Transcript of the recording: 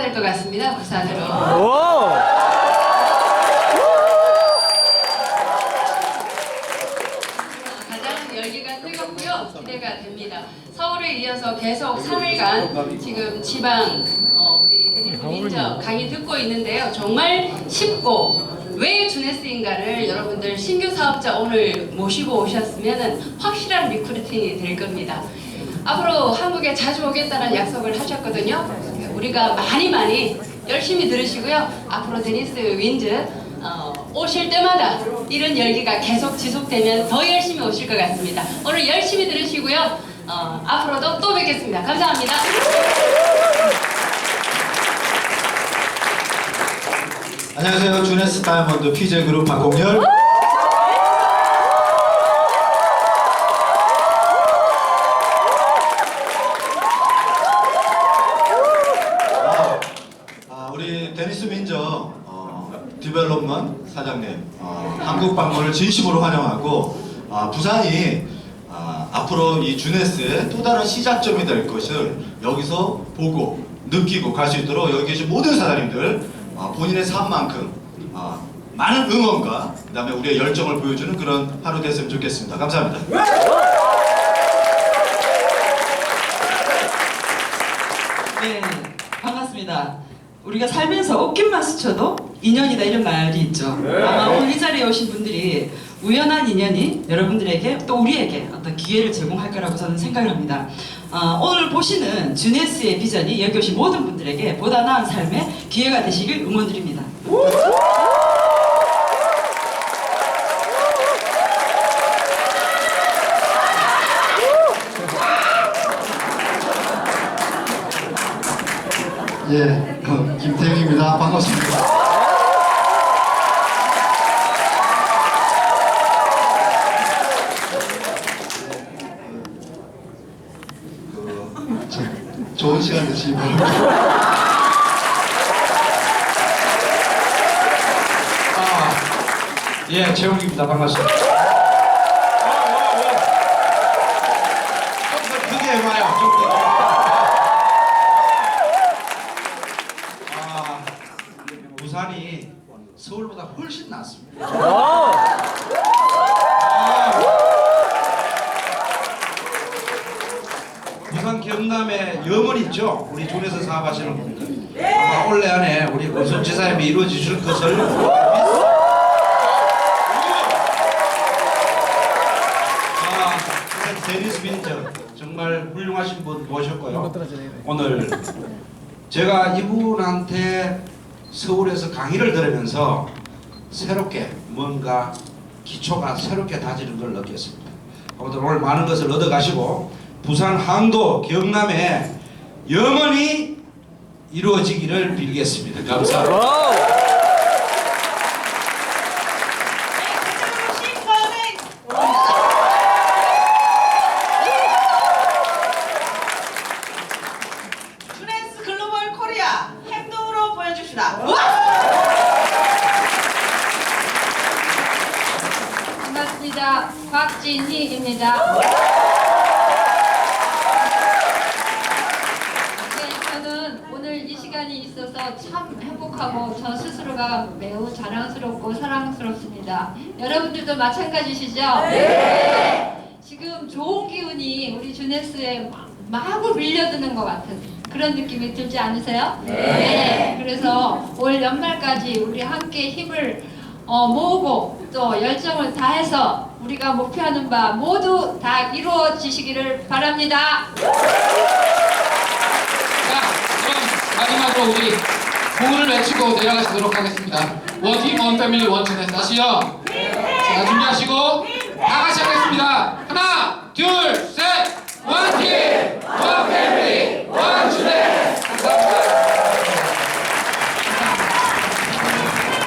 해야 될 것 같습니다. 부산으로. 오! 가장 열기가 뜨겁고요. 기대가 됩니다. 서울에 이어서 계속 3일간 지금 지방 어, 우리 민저 강의 듣고 있는데요. 정말 쉽고 왜 주네스인가를 여러분들 신규 사업자 오늘 모시고 오셨으면 확실한 리크루팅이 될 겁니다. 앞으로 한국에 자주 오겠다는 약속을 하셨거든요. 우리가 많이 많이 열심히 들으시고요. 앞으로 데니스 윈즈 어, 오실 때마다 이런 열기가 계속 지속되면 더 열심히 오실 것 같습니다. 오늘 열심히 들으시고요. 어, 앞으로도 또 뵙겠습니다. 감사합니다. 안녕하세요. 주네스 다이아몬드 PJ 그룹 박공열. 아, 아, 우리 데니스 민저 어, 디벨롭먼 사장님 어, 한국 방문을 진심으로 환영하고 아, 부산이 아, 앞으로 이 주네스의 또 다른 시작점이 될 것을 여기서 보고 느끼고 갈 수 있도록 여기 계신 모든 사장님들 아, 본인의 삶만큼 아, 많은 응원과 그다음에 우리의 열정을 보여주는 그런 하루 됐으면 좋겠습니다. 감사합니다. 네, 반갑습니다. 우리가 살면서 어깨만 스쳐도 인연이다 이런 말이 있죠. 아마 오늘 이 자리에 오신 분들이 우연한 인연이 여러분들에게 또 우리에게 어떤 기회를 제공할 거라고 저는 생각을 합니다. 어, 오늘 보시는 주네스의 비전이 여기 오신 모든 분들에게 보다 나은 삶의 기회가 되시길 응원드립니다. 예, 그 김태형입니다. 반갑습니다. 그, 저- 좋은 시간 바랍니다. 아, 예, 재욱입니다. 반갑습니다. 좀더 크게 해봐요. 좀 더. 아, 부산이 서울보다 훨씬 낫습니다. 아, 부산 경남에 염원 있죠? 우리 존에서 사업하시는 분들. 아마 올해 안에 우리 권순 지사님이 이루어지실 것을 믿습니다. 아, 데니스 민저 정말 훌륭하신 분 모셨고요. 오늘 제가 이분한테 서울에서 강의를 들으면서 새롭게 뭔가 기초가 새롭게 다지는 걸 느꼈습니다. 아무튼 오늘 많은 것을 얻어가시고 부산 항도 경남에 영원히 이루어지기를 빌겠습니다. 감사합니다. 오! 주네스 글로벌 코리아 행동으로 보여줍시다. 반갑습니다. 곽진희입니다. 네, 저는 오늘 이 시간이 있어서 참 행복하고 저 스스로가 매우 자랑스럽고 사랑스럽습니다. 여러분들도 마찬가지시죠? 네. 지금 좋은 기운이 우리 주네스에 마- 마구 밀려드는 것 같은 그런 느낌이 들지 않으세요? 네. 그래서 올 연말까지 우리 함께 힘을 어, 모으고 또 열정을 다해서 우리가 목표하는 바 모두 다 이루어지시기를 바랍니다. 자, 그럼 마지막으로 우리 공을 외치고 내려가시도록 하겠습니다. 원팀 원패밀리 원천에 다시요. 자 준비하시고 다 같이 하겠습니다. 하나 둘 셋.